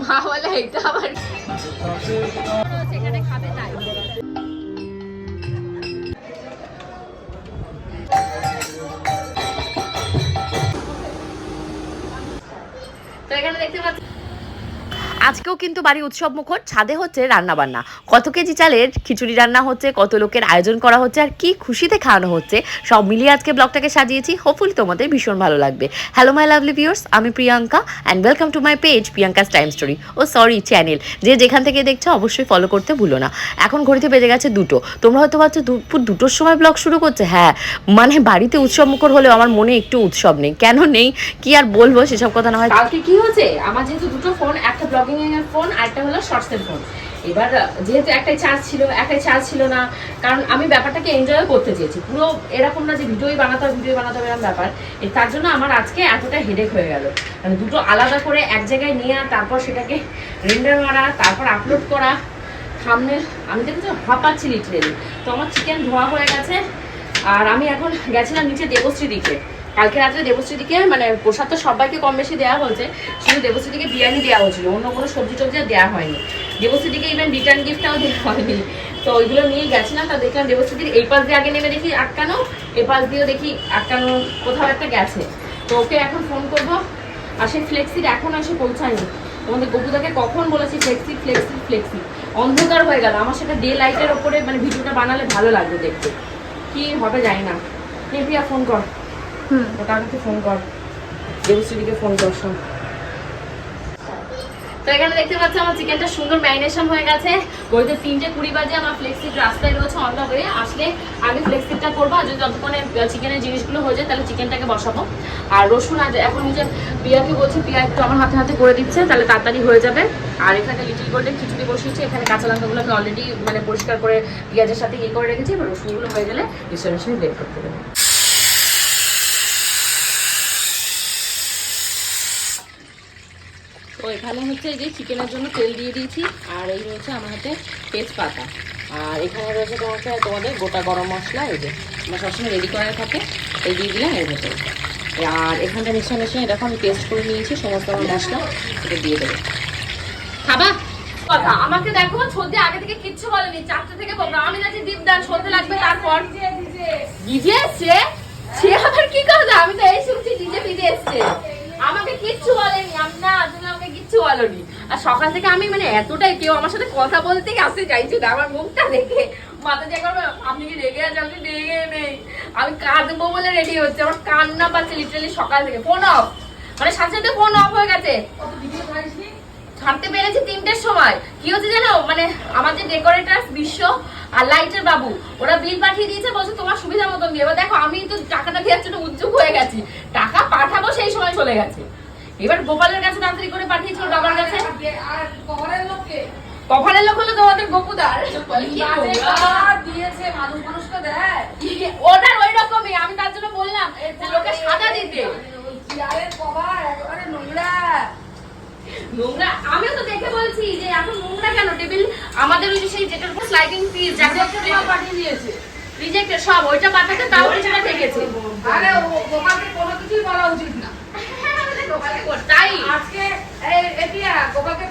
মা বলে এটা আবার সেখানে খাবে তাই তো এখানে দেখতে পাচ্ছি আজকেও কিন্তু বাড়ি উৎসব মুখর, ছাদে হচ্ছে রান্না বান্না কত কেজি চালের খিচুড়ি রান্না হচ্ছে, কত লোকের আয়োজন করা হচ্ছে, আর কি খুশিতে খাওয়ানো হচ্ছে, সব মিলিয়ে আজকে ব্লগটাকে সাজিয়েছি। হোপফুলি তোমাদের ভীষণ ভালো লাগবে। হ্যালো মাই লাভলি ভিউয়ার্স আমি Priyanka and welcome to my page Priyanka's time story O sorry channel যে যেখান থেকে দেখছ, অবশ্যই ফলো করতে ভুলো না। এখন ঘড়িতে বেজে গেছে দুটো। তোমরা হয়তো ভাবছ দুপুর দুটোর সময় ব্লগ শুরু করছে? হ্যাঁ মানে বাড়িতে উৎসব মুখর হলেও আমার মনে একটু উৎসব নেই। কেন নেই? কি আর বলব, সেসব কথা না হয়। কালকে কি হয়েছে? আমার যেহেতু দুটো ফোন একটা ব্লগিং এর ফোন আর একটা হলো শর্টস এর ফোন এবার যেহেতু একটাই চার্জ ছিল, একটাই চার্জ ছিল না, কারণ আমি ব্যাপারটাকে এনজয় করতে চেয়েছি। পুরো এরকম না যে ভিডিওই বানাতে হবে ভিডিও বানাতে হবে এরকম ব্যাপার। তার জন্য আমার আজকে এতটা হেডেক হয়ে গেল। মানে দুটো আলাদা করে এক জায়গায় নিয়ে, তারপর সেটাকে রেন্ডার মারা, তারপর আপলোড করা সামনে আমি দেখেছি? হাঁপাচ্ছি লিটারেলি তো আমার চিকেন ধোয়া হয়ে গেছে, আর আমি এখন গেছিলাম নিচে দেবশ্রী দিকে। কালকে রাত্রে দেবশ্রীদিকে মানে প্রসাদ তো সবাইকে কম বেশি দেওয়া হয়েছে, শুধু দেবশ্রীদিকে বিরিয়ানি দেওয়া হয়েছিল, অন্য কোনো সবজি টবজি দেওয়া হয়নি। দেবশ্রীদিকে ইভেন রিটার্ন গিফটটাও দেওয়া হয়নি। তো ওইগুলো নিয়ে গেছিলাম তা দেখলাম দেবশ্রীদির এই পাশ দিয়ে আগে নেমে দেখি আটকানো, এ পাশ দিয়েও দেখি আটকানো কোথাও একটা গেছে। তো ওকে এখন ফোন করব, আর সেই ফ্লেক্সির এখন এসে পৌঁছায়নি। তোমাদের গপুদাকে কখন বলেছি ফ্লেক্সি ফ্লেক্সি ফ্লেক্সি অন্ধকার হয়ে গেল, আমার সেটা ডে লাইটের ওপরে মানে ভিডিওটা বানালে ভালো লাগবে দেখতে। কি হবে না। নে প্রিয়া ফোন কর। কাকুকে ফোন কর। ফোন কর সব। তো এখানে দেখতে পাচ্ছ আমার চিকেনটা সুন্দর ম্যারিনেশন হয়ে গেছে। তিনটে কুড়ি বাজে আমার ফ্লেক্সিট রাস্তায় রয়েছে অন দ্য ওয়ে আসলে ফ্লেক্সিটটা করব আর যদি যতক্ষণে চিকেনের জিনিসগুলো হয়ে যায় তাহলে চিকেনটাকে বসাবো। আর রসুন আজ এখন নিজে প্রিয়াকে বলছি প্রিয়া একটু আমার হাতে হাতে করে দিচ্ছে তাহলে তাড়াতাড়ি হয়ে যাবে। আর এখানে লিটিল গোল্ডের খিচুড়ি বসিয়েছি এখানে কাঁচা লঙ্কাগুলো আমি অলরেডি মানে পরিষ্কার করে পেঁয়াজের সাথে ইয়ে করে রেখেছি এবার রসুনগুলো হয়ে গেলে বের করতে দেবো। এখানে হচ্ছে এই যে চিকেনের জন্য তেল দিয়ে দিয়েছি আর এই রয়েছে আমার হাতে তেজপাতা। আর এখানে রয়েছে তোমার হচ্ছে তোমাদের গোটা গরম মশলা এই যে আমার সবসময় রেডি করা থাকে এই দিয়ে দিলাম এর ভেতরে। আর এখানটা মিশে মিশে দেখো আমি টেস্ট করে নিয়েছি সমস্ত আমার মশলা এটা দিয়ে দেবো। খাবা? কথা আমাকে দেখো সর্দি আগে থেকে কিচ্ছু বলেনি চারটে থেকে প্রোগ্রাম আমি যাচ্ছি দীপদান সর্দি লাগবে তারপর? ডিজে এসছে? সে আবার কি কথা? আমি তো এই শুনছি ডিজে ফিজে এসছে। আমাকে কিচ্ছু বলেনি আমরা কিচ্ছু বলনি আর সকাল থেকে আমি মানে এতটাই কেউ আমার সাথে কথা বলতে আসতে চাইছি না। আমার মুখটা দেখে মাথা যে করবে আপনি কি রেগে আছেন? আমি রেগে নেই। আমি কাঁদবো বলে রেডি হচ্ছে। আমার কান্না পাচ্ছে লিটারালি সকাল থেকে। ফোন অফ মানে সাথে সাথে ফোন অফ হয়ে গেছে। ছাড়তে পেরেছি তিনটের সময়। কি হচ্ছে জানো? মানে আমাদের ডেকোরেটার বিশ্ব আর লাইটের বাবু ওরা বিল পাঠিয়ে দিয়েছে বলছে তোমার সুবিধা মতন দিয়ে। এবার দেখো আমি তো টাকাটা দেওয়ার জন্য উদ্যোগ হয়ে গেছি। টাকা পাঠাবো সেই সময় চলে গেছে। এবার গোপালের কাছে তাড়াতাড়ি করে পাঠিয়েছিল বাবার কাছে? কখনের লোক হলো তোমাদের গোপুদার। কি নোংরা। ওটার ওই রকমই আমি তার জন্য বললাম যে লোকে সাদা দিতে। নোংরা। আমিও তো দেখে বলছি যে এখন নোংরা কেন? টেবিল আমাদের ওই যে সেই যেটার উপর স্লাইডিং পিস যাকে পাঠিয়ে দিয়েছে। রিজেক্টেড সব ওইটা পাঠাতে তাও কিছুটা ঠেকেছে। আরে গোপালকে কোনো কিছুই বলা উচিত না। আজকে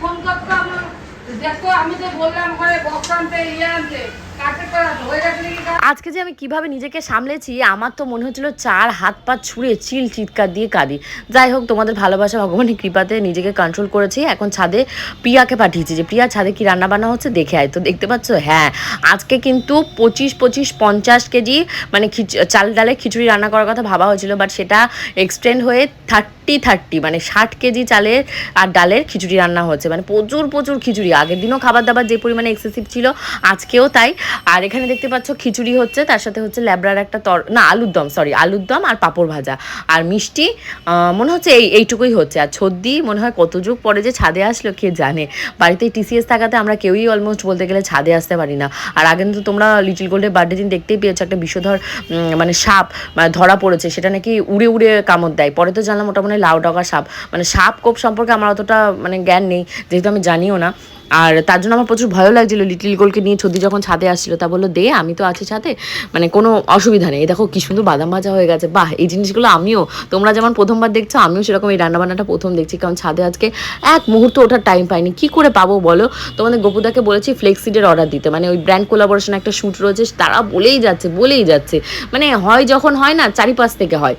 ফোন করতাম দেখো আমি তো বললাম ঘরে বক্স আনতে ইয়ে আনতে কাটে করা? আজকে যে আমি কীভাবে নিজেকে সামলেছি, আমার তো মনে হচ্ছিল চার হাত পা ছুঁড়ে চিল চিৎকার দিয়ে কাঁদি। যাই হোক, তোমাদের ভালোবাসা, ভগবানের কৃপাতে নিজেকে কন্ট্রোল করেছি। এখন ছাদে প্রিয়াকে পাঠিয়েছি যে, প্রিয়া, ছাদে কি রান্না বান্না হচ্ছে? দেখে আয়। তো দেখতে পাচ্ছ? হ্যাঁ আজকে কিন্তু পঁচিশ পঁচিশ পঞ্চাশ কেজি মানে চাল ডালে খিচুড়ি রান্না করার কথা ভাবা হয়েছিল বাট সেটা এক্সটেন্ড হয়ে থার্টি থার্টি মানে ষাট কেজি চালের আর ডালের খিচুড়ি রান্না হচ্ছে। মানে প্রচুর প্রচুর খিচুড়ি। আগের দিনও খাবার দাবার যে পরিমাণে এক্সেসিভ ছিল, আজকেও তাই। আর এখানে দেখতে পাচ্ছ, খিচুড়ি হচ্ছে, তার সাথে হচ্ছে ল্যাবড়ার একটা তর, না, আলুর দম সরি আলুর দম আর পাঁপড় ভাজা। আর মিষ্টি মনে হচ্ছে এই, এইটুকুই হচ্ছে। আর ছদ্দি, মনে হয় কত যুগ পরে যে ছাদে আসলো, কে জানে? বাড়িতে টিসিএস থাকাতে আমরা কেউই অলমোস্ট বলতে গেলে ছাদে আসতে পারি না। আর আগে তো তোমরা লিটিল গোল্ডের বার্থডে দিন দেখতেই পেয়েছ, একটা বিষধর মানে সাপ মানে ধরা পড়েছে। সেটা নাকি উড়ে উড়ে কামড় দেয়। পরে তো জানলাম ওটা মানে লাউ ডগা সাপ। মানে সাপ কোপ সম্পর্কে আমার অতটা মানে জ্ঞান নেই, যেহেতু আমি জানিও না। আর তার জন্য আমার প্রচুর ভয় লাগছিল লিটিল গোলকে নিয়ে ছদি যখন ছাদে আসছিল, তা বলল, দে, আমি তো আছি ছাদে। মানে কোনো অসুবিধা নেই। দেখো কি সুন্দর বাদাম ভাজা হয়ে গেছে। বাহ, এই জিনিসগুলো আমিও, তোমরা যেমন প্রথমবার দেখছ, আমিও সেরকম এই রান্নাবান্নাটা প্রথম দেখছি। কারণ ছাদে আজকে এক মুহূর্ত ওঠার টাইম পাইনি। কি করে পাবো বলো? তোমাদের গোপুদাকে বলেছি ফ্লেক্সিডের অর্ডার দিতে। মানে ওই ব্র্যান্ড কোলাবোরেশন একটা শ্যুট রয়েছে, তারা বলেই যাচ্ছে বলেই যাচ্ছে। মানে হয় যখন হয় না, চারিপাশ থেকে হয়।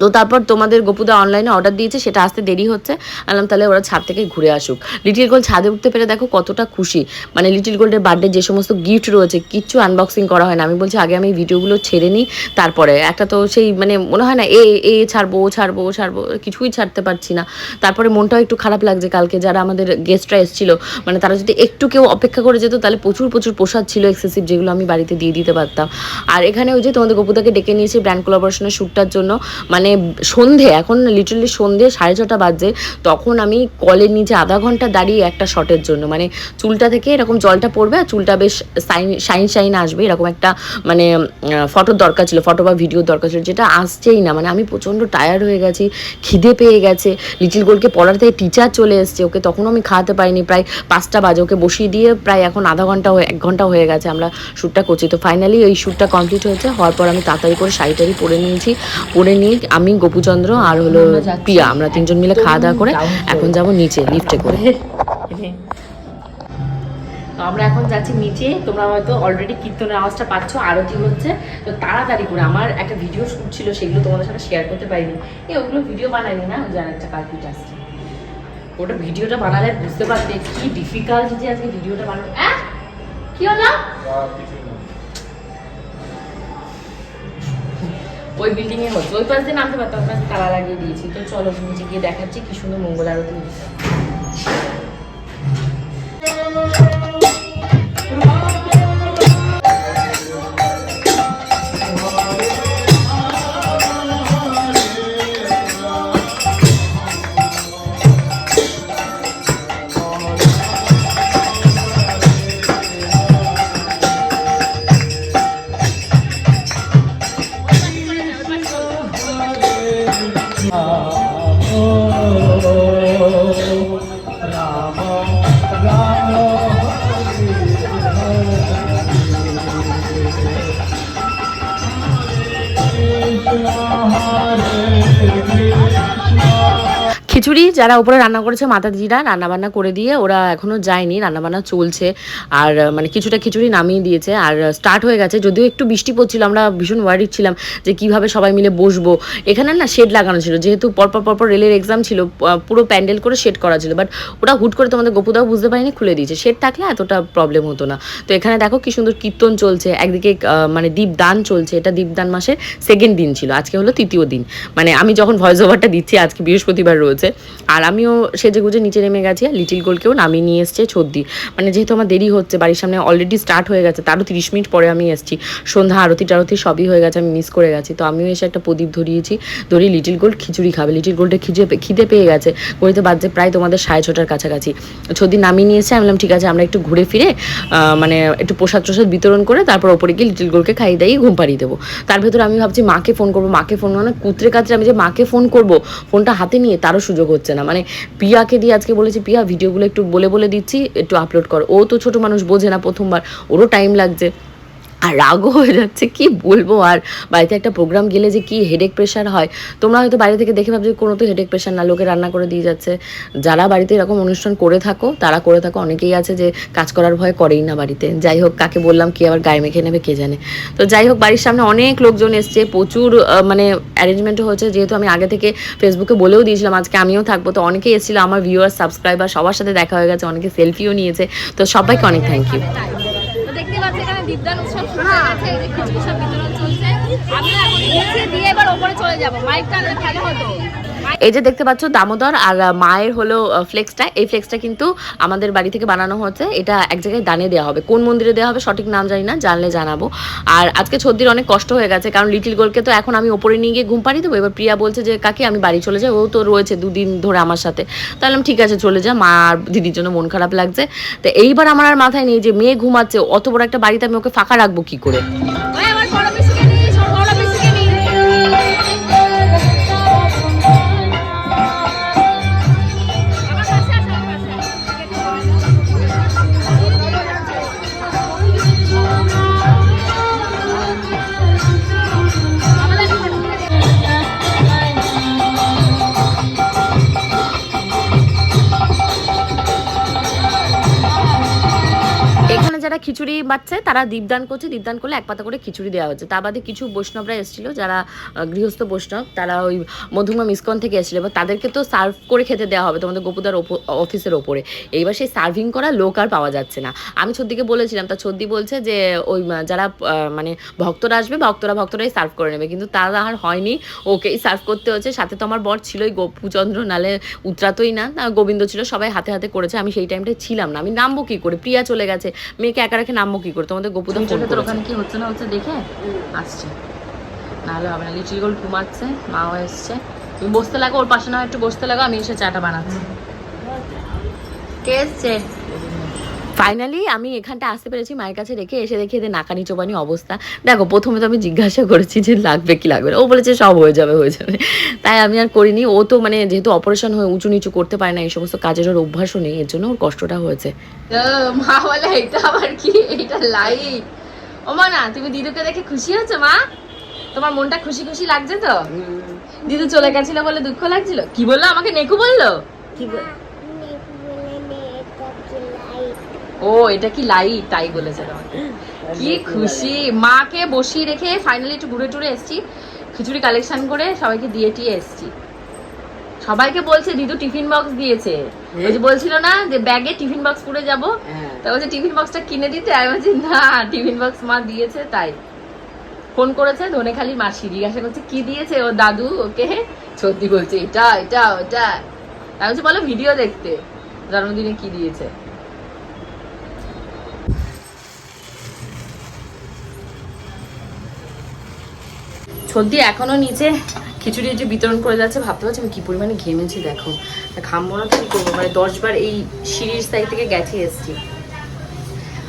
তো তারপর তোমাদের গোপুদা অনলাইনে অর্ডার দিয়েছে, সেটা আসতে দেরি হচ্ছে। আলাম তাহলে ওরা ছাদ থেকে ঘুরে আসুক। লিটিল গোল্ড ছাদে উঠতে পেরে দেখো কতটা খুশি। মানে লিটিল গোল্ডের বার্থডে যে সমস্ত গিফট রয়েছে, কিচ্ছু আনবক্সিং করা হয় না। আমি বলছি, আগে আমি ভিডিওগুলো ছেড়ে নিই, তারপরে। একটা তো সেই মানে মনে হয় না, এ এ ছাড়বো, ও ছাড়বো ও ছাড়বো। কিছুই ছাড়তে পারছি না। তারপরে মনটাও একটু খারাপ লাগছে কালকে, যারা আমাদের গেস্টরা এসেছিল। মানে তারা যদি একটু কেউ অপেক্ষা করে যেত, তাহলে প্রচুর প্রচুর প্রসাদ ছিল এক্সেসিভ যেগুলো আমি বাড়িতে দিয়ে দিতে পারতাম। আর এখানে ওই যে তোমাদের গোপুদাকে ডেকে নিয়েছি ব্র্যান্ড কোলাবোরেশনের শ্যুটটার জন্য। মানে সন্ধে, এখন লিটারলি সন্ধে সাড়ে ছটা বাজে তখন আমি কলের নিচে আধা ঘণ্টা দাঁড়িয়ে একটা শটের জন্য মানে চুলটা থেকে এরকম জলটা পড়বে আর চুলটা বেশ সাইন, শাইন শাইন আসবে, এরকম একটা মানে ফটোর দরকার ছিল ফটো বা ভিডিওর দরকার ছিল, যেটা আসছেই না মানে আমি প্রচণ্ড টায়ার্ড হয়ে গেছি, খিদে পেয়ে গেছে লিটিল গোলকে পড়ার থেকে টিচার চলে এসছে, ওকে তখনও আমি খাওয়াতে পারিনি, প্রায় পাঁচটা বাজে, ওকে বসিয়ে দিয়ে প্রায় এখন আধা ঘণ্টা এক ঘণ্টা হয়ে গেছে আমরা শ্যুটটা করছি, তো ফাইনালি ওই শ্যুটটা কমপ্লিট হয়েছে, হওয়ার পর আমি তাড়াতাড়ি করে শাড়ি টাড়ি পরে নিয়েছি, পরে নিয়ে আমি গোপুচন্দ্র আর হলো আমরা পিয়া আমরা তিনজন মিলে খাওয়া দাওয়া করে এখন যাব নিচে লিফটে করে। তো আমরা এখন যাচ্ছি নিচে। তোমরা হয়তো অলরেডি কীর্তনের আওয়াজটা পাচ্ছ আরতি হচ্ছে। তো তাড়াতাড়ি করে আমার একটা ভিডিও শুট ছিল সেগুলো তোমাদের সাথে শেয়ার করতে পারিনি। এ ওগুলো ভিডিও বানাইনি না? ওই যে একটা কালপিট আসছে ওটা ভিডিওটা বানালে বুঝতে পারতে কি ডিফিকাল্ট যে আজকে ভিডিওটা বানানো অ্যাঁ? কি হলো? ওই বিল্ডিং এ হচ্ছে ওই পাশ দিয়ে নামতে পারতাম তালা লাগিয়ে দিয়েছি। তো চলো নিচে গিয়ে দেখাচ্ছি কি সুন্দর মঙ্গল আরতি। খিচুড়ি যারা উপরে রান্না করেছে, মাতাজিরা রান্না বান্না করে দিয়ে ওরা এখনও যায়নি, রান্নাবান্না চলছে। আর মানে কিছুটা খিচুড়ি নামিয়ে দিয়েছে। আর স্টার্ট হয়ে গেছে। যদিও একটু বৃষ্টি পড়ছিল, আমরা ভীষণ ওয়ারিড ছিলাম যে কীভাবে সবাই মিলে বসবো। এখানে না শেড লাগানো ছিল, যেহেতু পরপর পরপর রেলের এক্সাম ছিল পুরো প্যান্ডেল করে শেড করা ছিল। বাট ওরা হুট করে তোমাদের গোপুদাও বুঝতে পারিনি, খুলে দিয়েছে। শেড থাকলে এতটা প্রবলেম হতো না। তো এখানে দেখো কি সুন্দর কীর্তন চলছে। একদিকে মানে দীপদান চলছে। এটা দীপদান মাসের সেকেন্ড দিন ছিল। আজকে হলো তৃতীয় দিন। মানে আমি যখন ভয়েস ওভারটা দিচ্ছি, আজকে বৃহস্পতিবার রয়েছে। আর আমিও সেজে গুজে নিচে নেমে গেছি আর লিটিল গোলকেও নামিয়ে নিয়ে এসছে ছদ্দি। মানে যেহেতু আমার দেরি হচ্ছে, বাড়ির সামনে অলরেডি স্টার্ট হয়ে গেছে, তারও তিরিশ মিনিট পরে আমি এসেছি। সন্ধ্যা আরতি টারতি সবই হয়ে গেছে, আমি মিস করে গেছি। তো আমিও এসে একটা প্রদীপ ধরিয়েছি, ধরিয়ে লিটিল গোল্ড খিচুড়ি খাবে। লিটিল গোল্ডের খিচে খিদে পেয়ে গেছে। ঘড়িতে বাজছে প্রায় তোমাদের সাড়ে ছটার কাছাকাছি। ছদ্দি নামিয়ে নিয়ে এসে আমি বললাম, ঠিক আছে, আমরা একটু ঘুরে ফিরে মানে একটু প্রসাদ প্রসাদ বিতরণ করে তারপর ওপরে গিয়ে লিটিল গোলকে খাইয়ে দাইয়ে ঘুম পাড়িয়ে দেবো। তার ভেতরে আমি ভাবছি, মাকে ফোন করব, মাকে ফোন মানে কুত্রে কাত্রে আমি যে মাকে ফোন করব ফোনটা হাতে নিয়ে তারও সুযোগ হচ্ছে না। মানে পিয়াকে দিয়ে আজকে বলেছি, পিয়া, ভিডিওগুলো একটু বলে বলে দিচ্ছি, একটু আপলোড কর। ও তো ছোট মানুষ, বোঝে না প্রথমবার। ওরও টাইম লাগছে। আর রাগও হয়ে যাচ্ছে, কি বলব? আর বাড়িতে একটা প্রোগ্রাম গেলে যে কি হেডেক প্রেশার হয়? তোমরা হয়তো বাইরে থেকে দেখে ভাবছ কোনো তো হেডেক প্রেশার না, লোকে রান্না করে দিয়ে যাচ্ছে। যারা বাড়িতে এরকম অনুষ্ঠান করে থাকো, তারা করে থাকো। অনেকেই আছে যে কাজ করার ভয় করেই না বাড়িতে। যাই হোক, কাকে বললাম, কি আবার গায়ে মেখে নেবে, কে জানে। তো যাই হোক, বাড়ির সামনে অনেক লোকজন এসছে। প্রচুর মানে অ্যারেঞ্জমেন্টও হয়েছে। যেহেতু আমি আগে থেকে ফেসবুকে বলেও দিয়েছিলাম, আজকে আমিও থাকব। তো অনেকেই এসেছিল, আমার ভিউয়ার সাবস্ক্রাইবার সবার সাথে দেখা হয়ে গেছে, অনেকে সেলফিও নিয়েছে। তো সবাইকে অনেক থ্যাংক ইউ তো দেখতে পাচ্ছি এখানে দীপদান উৎসব শুরু হয়ে গেছে, এই যে খিচুড়ি সব বিতরণ চলছে। আমরা এখন দিয়ে এবার ওপরে চলে যাব। মাইকটা আনলে ভালো হতো। এই যে দেখতে পাচ্ছ দামোদর আর মায়ের হলো ফ্লেক্সটা এই ফ্লেক্সটা কিন্তু আমাদের বাড়ি থেকে বানানো হচ্ছে এটা এক জায়গায় দানে দেওয়া হবে। কোন মন্দিরে দেওয়া হবে সঠিক নাম জানি না, জানলে জানাব। আর আজকে ছদ্দির অনেক কষ্ট হয়ে গেছে, কারণ লিটিল গোলকে তো এখন আমি ওপরে নিয়ে গিয়ে ঘুম পাড়িয়ে দেবো। এবার প্রিয়া বলছে যে, কাকে, আমি বাড়ি চলে যাই। ও তো রয়েছে দুদিন ধরে আমার সাথে। তাহলে ঠিক আছে, চলে যা। মা আর দিদির জন্য মন খারাপ লাগছে। তো এইবার আমার আর মাথায় নেই যে মেয়ে ঘুমাচ্ছে, অত বড় একটা বাড়িতে আমি ওকে ফাঁকা রাখব কি করে? খিচুড়ি বাচ্ছে তারা দীপদান করছে দীপদান করলে এক পাতা করে খিচুড়ি দেওয়া হচ্ছে। তা বাদে কিছু বৈষ্ণবরা এসেছিল যারা গৃহস্থ বৈষ্ণব তারা ওই মধুমা মিসকন থেকে এসেছিল এবার তাদেরকে তো সার্ভ করে খেতে দেওয়া হবে তোমাদের গোপুদার অফিসের ওপরে। এইবার সেই সার্ভিং করা লোক আর পাওয়া যাচ্ছে না। আমি ছদ্দিকে বলেছিলাম তা ছদ্দি বলছে যে ওই যারা মানে ভক্তরা আসবে ভক্তরা ভক্তরাই সার্ভ করে নেবে। কিন্তু তারা আর হয়নি ওকেই সার্ভ করতে হচ্ছে। সাথে তো আমার বর ছিলই গোপুচন্দ্র নালে উত্তরাতই না। না, গোবিন্দ ছিল সবাই হাতে হাতে করেছে। আমি সেই টাইমটায় ছিলাম না। আমি নামবো কি করে? প্রিয়া চলে গেছে। মেয়েকে একা রেখে নামবো কি করে? তোমাদের গোপুদা তোর ওখানে কি হচ্ছে না হচ্ছে দেখে? আসছে। নাহলে হবে না লিচুর গোল ঘুমাচ্ছে মাও এসছে। তুমি বসতে লাগো ওর পাশে না হয় একটু বসতে লাগো আমি এসে চাটা বানাচ্ছি। কে এসছে? ফাইনালি আমি এখানটা আসতে পেরেছি মায়ের কাছে রেখে এসে দেখি এদের নাকানি চোবানি অবস্থা। দেখো প্রথমে তো আমি জিজ্ঞাসা করেছি যে লাগবে কি লাগবে না। ও বলেছে সব হয়ে যাবে হয়ে যাবে। তাই আমি আর করিনি। ও তো মানে যেহেতু অপারেশন হয়ে উঁচু নিচু করতে পারে না এই সমস্ত কাজের ওর অভ্যাসও নেই এর জন্য ওর কষ্টটা হয়েছে। ও, মা বলে এটা আবার কি? এটা লাইট ও মা না তুমি দিদুকে দেখে খুশি হয়েছো মা? তোমার মনটা খুশি খুশি লাগছে তো? দিদু চলে গেছিল বলে দুঃখ লাগছিল? কি বলল? আমাকে নেকু বলল? ও এটা কি লাইট তাই বলেছে কি খুশি। মাকে বসিয়ে রেখে ফাইনালি একটু ঘুরে টুরে এসছি। খিচুড়ি কালেকশন করে সবাইকে দিয়ে টিয়ে এসছি। সবাইকে বলছে দিদু টিফিন বক্স দিয়েছে। ওই যে বলছিল না যে ব্যাগে টিফিন বক্স পুরে যাব। তা বলছে টিফিন বক্সটা কিনে দিতে? আমি বলছি না টিফিন বক্স মা দিয়েছে তাই। ফোন করেছে ধনে ধনেখালি মাসি জিজ্ঞাসা করছে কি দিয়েছে ও দাদু ওকে? সত্যি বলছে এটা এটা ওটা। আমি বলছি বলো ভিডিও দেখতে। জন্মদিনে কি দিয়েছে? সর্দি এখনও নিচে। খিচুড়ি যে বিতরণ করে যাচ্ছে, ভাবতে পারছি আমি কি পরিমাণে ঘেমেছি, দেখো। ঘামবো না কি করব? মানে দশবার এই সিঁড়ির সাইড থেকে গেছি এসছি।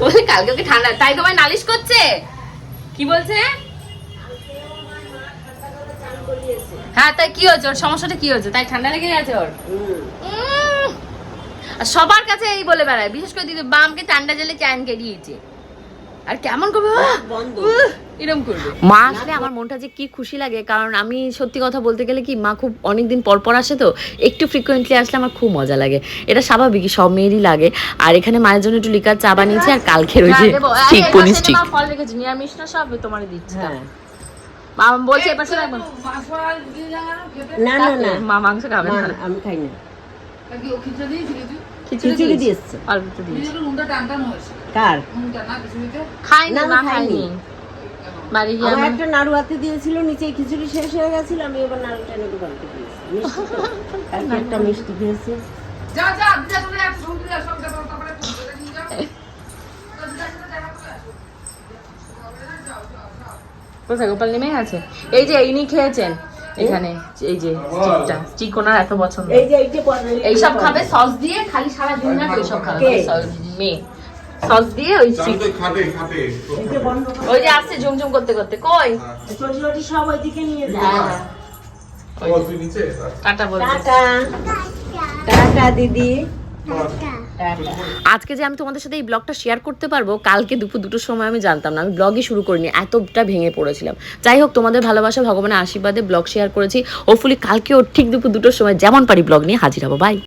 বলে কালকে ওকে ঠান্ডা তাই তোমায় নালিশ করছে? কি বলছে? হ্যাঁ তাই কি হয়েছে? ওর সমস্যাটা কি হয়েছে? তাই ঠান্ডা লেগে গেছে ওর? সবার কাছে এই বলে বেড়ায়, বিশেষ করে দিদি বামকে ঠান্ডা জলে চ্যান দিয়েছে আর কেমন করবে? উহ, এরম করবে। মা আসলে আমার মনটা যে কি খুশি লাগে কারণ আমি সত্যি কথা বলতে গেলে কি মা খুব অনেকদিন পর পর আসে তো একটু ফ্রিকোয়েন্টলি আসলে আমার খুব মজা লাগে। এটা স্বাভাবিকই সব মেয়েরই লাগে। আর এখানে মায়ের জন্য একটু লিকার চা বানিয়েছি আর কালকের ওই যে হ্যাঁ, দেবো। এই, স্টিক এই পনির পাশে স্টিক মা ফল রেখেছি নিরামিষ না সব? তোমার দিচ্ছি। হ্যাঁ। মা বলছে এ পাশে রাখব মাছ মাছ দিয়ে যাওয়া না, না না। মা মাংস খাবে না, আমি খাই না। কি ও খিচুড়ি দিয়েছে। অল্প একটু দিয়েছি। কার? নুনটা না না, মা খাইনি। বাড়ি গিয়ে আমার একটা নাড়ু হাতে দিয়েছিল নিচে খিচুড়ি শেষ হয়ে গেছিল আমি এবার নাড়ু টেনে তো বাড়িতে দিয়েছি। মিষ্টি একটা মিষ্টি দিয়েছে। যা, যা, যা, তুমি এক সঙ্গে সব যা, তারপরে। কোথায় গোপাল নেমে আছে এই যে ইনি খেয়েছেন। এখানে এই যে স্টিকটা স্টিক ওনার এত পছন্দ। এই যে এইটা পরে- এইসব খাবে সস দিয়ে খালি সারা দিন না খাবে? সস- মেয়ে সস দিয়ে ওই। ওই যে আসছে ঝুমঝুম করতে করতে। কই? চটি সব ওইদিকে নিয়ে যা। হ্যাঁ। নিচে? টাটা বলছে। টাটা। টাটা। দিদি। আজকে যে আমি তোমাদের সাথে এই ব্লগটা শেয়ার করতে পারব, কালকে দুপুর দুটোর সময় আমি জানতাম না, আমি ব্লগই শুরু করিনি, এতটা ভেঙে পড়েছিলাম। যাই হোক, তোমাদের ভালোবাসা, ভগবানের আশীর্বাদে ব্লগ শেয়ার করেছি। হোপফুলি কালকেও ঠিক দুপুর দুটোর সময় যেমন পারি ব্লগ নিয়ে হাজির হব। বাই